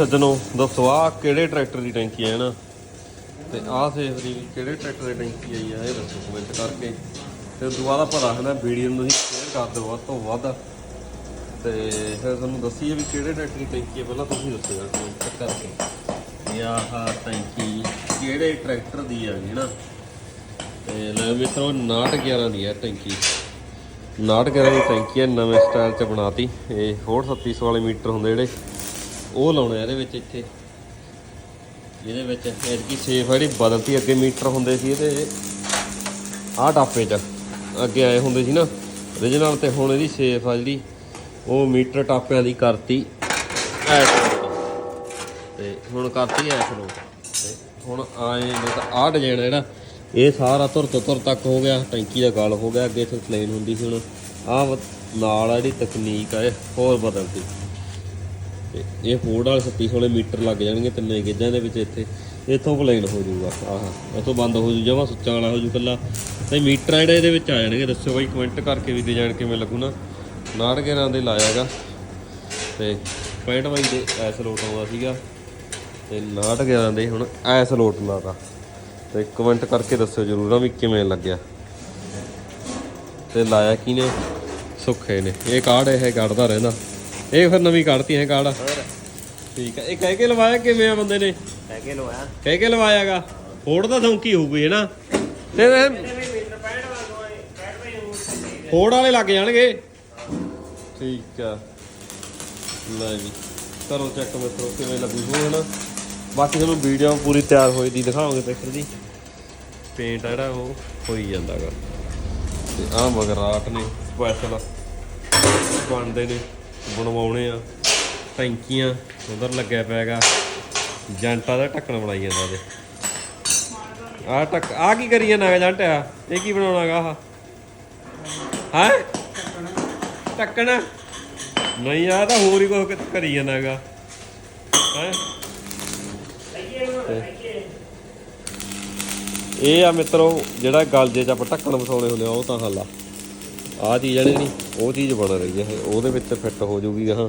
ਸੱਜਣੋ, ਦੱਸੋ ਆ ਕਿਹੜੇ ਟਰੈਕਟਰ ਦੀ ਟੈਂਕੀ ਹੈ ਨਾ ਤੇ ਆਹ ਸੇਫ ਦੀ ਕਿਹੜੇ ਟਰੈਕਟਰ ਦੀ ਟੈਂਕੀ ਆਈ ਆ ਇਹ ਦੱਸੋ ਕਮੈਂਟ ਕਰਕੇ। ਤੇ ਦੁਬਾਰਾ ਭਲਾ ਹੈ ਨਾ ਵੀਡੀਓ ਨੂੰ ਤੁਸੀਂ ਸ਼ੇਅਰ ਕਰ ਦਿਓ ਵੱਧ ਤੋਂ ਵੱਧ। ਤੇ ਫਿਰ ਤੁਹਾਨੂੰ ਦੱਸੀਏ ਵੀ ਕਿਹੜੇ ਟਰੈਕਟਰ ਦੀ ਟੈਂਕੀ ਹੈ ਪਹਿਲਾਂ ਤੁਸੀਂ ਦੱਸੋ ਯਾਰ ਕਮੈਂਟ ਕਰਕੇ। ਇਹ ਆਹ ਟੈਂਕੀ ਕਿਹੜੇ ਟਰੈਕਟਰ ਦੀ ਆ ਹੈਗੀ ਨਾ ਤੇ ਲੈ ਮਿੱਤਰੋ 911 ਦੀ ਹੈ ਟੈਂਕੀ। 911 ਦੀ ਟੈਂਕੀ ਹੈ ਨਵੇਂ ਸਟਾਈਲ ਚ ਬਣਾਤੀ। ਇਹ 4700 ਵਾਲੇ ਮੀਟਰ ਹੁੰਦੇ ਜਿਹੜੇ। ਉਹ ਲਾਉਣੇ ਆ ਇਹਦੇ ਵਿੱਚ ਇੱਥੇ। ਜਿਹਦੇ ਵਿੱਚ ਐਤਕੀ ਸੇਫ ਆ, ਜਿਹੜੀ ਬਦਲਤੀ ਅੱਗੇ ਮੀਟਰ ਹੁੰਦੇ ਸੀ ਇਹਦੇ। ਆਹ ਟਾਪੇ 'ਚ ਅੱਗੇ ਆਏ ਹੁੰਦੇ ਸੀ ਨਾ। origignal ਤੇ ਹੁਣ ਇਹਦੀ ਸੇਫ ਆ ਜਿਹੜੀ, ਉਹ ਮੀਟਰ ਟਾਪਿਆਂ ਦੀ ਕਰਤੀ। ਐਸ ਤੇ ਹੁਣ ਕਰਤੀ ਐਸ ਲੋ ਤੇ ਹੁਣ ਆਏ ਨੇ ਆਹ ਡਿਜ਼ਾਈਨ ਜਿਹੜਾ, ਇਹ ਸਾਰਾ ਧੁਰ ਤੋਂ ਧੁਰ ਤੱਕ ਹੋ ਗਿਆ, ਟੈਂਕੀ ਦਾ ਗਾਲ ਹੋ ਗਿਆ, ਅੱਗੇ ਇੱਥੇ ਪਲੇਨ ਹੁੰਦੀ ਸੀ ਹੁਣ। ਆਹ ਨਾਲ ਆ ਜਿਹੜੀ ਤਕਨੀਕ ਆ ਇਹ, ਹੋਰ ਬਦਲਤੀ। ਤੇ ਇਹ ਫੋਰਡ ਵਾਲੇ 36 ਵਾਲੇ ਮੀਟਰ ਲੱਗ ਜਾਣਗੇ ਤਿੰਨੇ ਗੇਜਾਂ ਦੇ ਵਿੱਚ ਇੱਥੇ। ਇੱਥੋਂ ਪਲੇਨ ਹੋ ਜਾਊਗਾ। ਆਹ, ਇੱਥੋਂ ਬੰਦ ਹੋ ਜੂ, ਜਮਾ ਸੁੱਚਾਂ ਵਾਲਾ ਹੋ ਜੂ ਕੱਲਾ ਤੇ ਮੀਟਰ ਜਿਹੜੇ ਇਹਦੇ ਵਿੱਚ ਆ ਜਾਣਗੇ, ਦੱਸਿਓ ਬਾਈ ਕਮੈਂਟ ਕਰਕੇ ਵੀ ਦੇ ਜਾਣ ਕਿਵੇਂ ਲੱਗੂ ਨਾ। 911 ਦੇ ਲਾਇਆਗਾ। ਤੇ 65 ਬਾਈ ਦੇ ਐਸ ਲੋਟ ਆਉਂਦਾ ਸੀਗਾ। ਤੇ 911 ਦੇ ਹੁਣ ਐਸ ਲੋਟ ਲਾਤਾ। ਤੇ ਕਮੈਂਟ ਕਰਕੇ ਦੱਸਿਓ ਜਰੂਰ ਨਾ ਵੀ ਕਿਵੇਂ ਲੱਗਿਆ। ਤੇ ਲਾਇਆ ਕਿਨੇ ਸੁੱਖੇ ਨੇ। ਇਹ ਕਾਰਡ ਇਹ ਕੱਢਦਾ ਰਹਿੰਦਾ। ਇਹ ਫਿਰ ਨਵੀਂ ਕੱਢਤੀ ਹੈ ਕਾਰਡ। ਠੀਕ ਹੈ। ਇਹ ਕਹਿ ਕੇ ਲਵਾਇਆ ਕਿਵੇਂ ਆ ਬੰਦੇ ਨੇ? ਲੈ ਕੇ ਲਵਾਇਆ। ਕਹਿ ਕੇ ਲਵਾਇਆਗਾ। ਫੋੜ ਦਾ ਧੌਂਕੀ ਹੋਊਗੀ ਹੈ ਨਾ? ਤੇ ਇਹ ਮੀਟਰ 65 ਵਾਲਾ 65 ਵਜੇ ਉਹ ਫੋੜ ਵਾਲੇ ਲੱਗ ਜਾਣਗੇ। ਠੀਕ ਆ। ਲੈ ਜੀ। ਕਰੋ ਚੈੱਕ ਮਿੱਤਰੋ ਕਿਵੇਂ ਲੱਗੂ ਹੋ ਹਨਾ ਬਾਕੀ ਤੁਹਾਨੂੰ ਵੀਡੀਓ ਪੂਰੀ ਤਿਆਰ ਹੋਈ ਦੀ ਦਿਖਾਵਾਂਗੇ ਟਰੈਕਟਰ ਦੀ। ਪੇਂਟ ਆ ਜਿਹੜਾ ਉਹ ਹੋਈ ਜਾਂਦਾਗਾ। ਤੇ ਆਹ ਮਗਰ ਰਾਟ ਨੇ ਸਪੈਸ਼ਲ ਬਣਦੇ ਨੇ। ਬਣਵਾਉਣੇ ਆ, ਟੈਂਕੀਆਂ, ਉਧਰ ਲੱਗਿਆ ਪਿਆਗਾ। ਜੰਟਾ ਦਾ ਢੱਕਣ ਬਣਾਈ ਜਾਂਦਾ ਤੇ ਆਹ ਟੱਕ ਆ ਕੀ ਕਰੀ ਜਾਂਦਾ ਜੰਟ ਆ? ਇਹ ਕੀ ਬਣਾਉਣਾਗਾ ਆਹ? ਹੈ? ਟੱਕਣ ਨਹੀਂ ਆ ਤਾਂ ਹੋਰ ਹੀ ਕੁਝ ਕਰੀ ਜਾਂਦਾ ਹੈਗਾ ਹੈ? ਇਹ ਆ ਮਿੱਤਰੋ, ਜਿਹੜਾ ਗਲਜੇ ਚ ਆਪਾਂ ਢੱਕਣ ਵਸਾਉਣੇ ਹੁੰਦੇ ਆ, ਉਹ ਤਾਂ ਹੱਲਾ ਆ। ਚੀਜ਼ ਜਿਹੜੀ ਨਹੀਂ, ਉਹ ਚੀਜ਼ ਬਣ ਰਹੀ ਹੈ, ਉਹਦੇ ਵਿੱਚ ਫਿੱਟ ਹੋ ਜੂਗੀ ਹਾਂ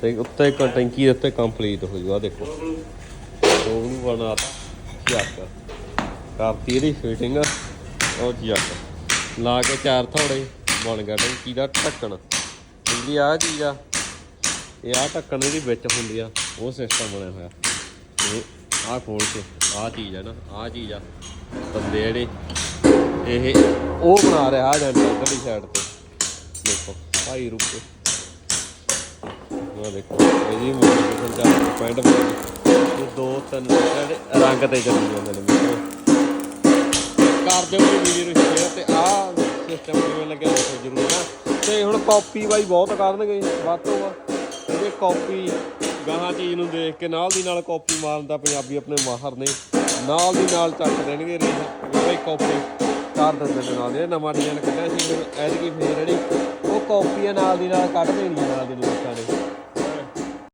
ਤੇ ਉੱਤੇ ਇੱਕ ਟੈਂਕੀ ਦੇ ਉੱਤੇ ਕੰਪਲੀਟ ਹੋ ਜੂ ਆ ਦੇਖੋ। ਉਹ ਨੂੰ ਬਣਾ ਚੱਕ ਕਰਤੀ ਇਹਦੀ ਫਿਟਿੰਗ ਉਹ ਚੱਕ ਲਾ ਕੇ ਚਾਰ ਥੋੜੇ, ਬਣ ਗਿਆ ਟੈਂਕੀ ਦਾ ਢੱਕਣ। ਜਿਹੜੀ ਆ ਚੀਜ਼ ਆ, ਇਹ ਆ ਢੱਕਣ ਇਹਦੀ ਵਿੱਚ ਹੁੰਦੀ ਆ, ਉਹ ਸਿਸਟਮ ਬਣਿਆ ਹੋਇਆ। ਇਹ ਆ ਖੋਲ ਕੇ ਆ ਚੀਜ਼ ਆ ਨਾ ਆ ਚੀਜ਼ ਆ, ਬੰਦੇ ਜਿਹੜੇ ਇਹ ਉਹ ਬਣਾ ਰਿਹਾ ਆ ਜਾਂਦਾ ਸਾਈਡ ਤੇ। ਦੇਖੋ, ਭਾਈ ਰੁਕੇ ਉਹ ਦੇਖੋ ਇਹਦੀ ਮੋਡੀਫਿਕੇਸ਼ਨ ਚੱਲ ਰਹੀ ਪੈਂਟ ਇਹ ਦੋ ਤਿੰਨ ਜਿਹੜੇ ਰੰਗ ਤੇ ਚੱਲੀ ਜਾਂਦੇ ਨੇ ਮਿੱਤਰੋ ਕਰ ਦਿਓ ਵੀ ਵੀਡੀਓ ਨੂੰ ਸ਼ੇਅਰ ਤੇ ਆਹ ਸਿਸਟਮ ਕਿਵੇਂ ਲੱਗਿਆ ਦੱਸੋ ਜਰੂਰ ਨਾ ਤੇ ਹੁਣ ਕਾਪੀ ਬਾਈ ਬਹੁਤ ਕਰਨਗੇ, ਵੱਧ ਤੋਂ ਵੱਧ। ਇਹਦੇ ਕਾਪੀ ਗਾਹਾਂ ਚੀਜ਼ ਨੂੰ ਦੇਖ ਕੇ ਨਾਲ ਦੀ ਨਾਲ ਕਾਪੀ ਮਾਰਨ ਦਾ ਪੰਜਾਬੀ ਆਪਣੇ ਮਾਹਰ ਨੇ। ਨਾਲ ਦੀ ਨਾਲ ਚੱਕ ਦੇਣਗੇ ਰੇ ਬਈ ਕਾਪੀ ਚਾਰ ਦਿੰਦੇ ਨੇ ਨਾਲ ਦੇ, ਨਵਾਂ ਡਿਜ਼ਾਈਨ ਕੱਢਿਆ ਸੀ ਐਤਕੀ ਫੇਰ ਜਿਹੜੀ ਉਹ ਕਾਪੀਆਂ ਨਾਲ ਦੀ ਨਾਲ ਕੱਢ ਦੇਣੀਆਂ ਨਾਲ ਦੀ ਲੋਕਾਂ ਨੇ।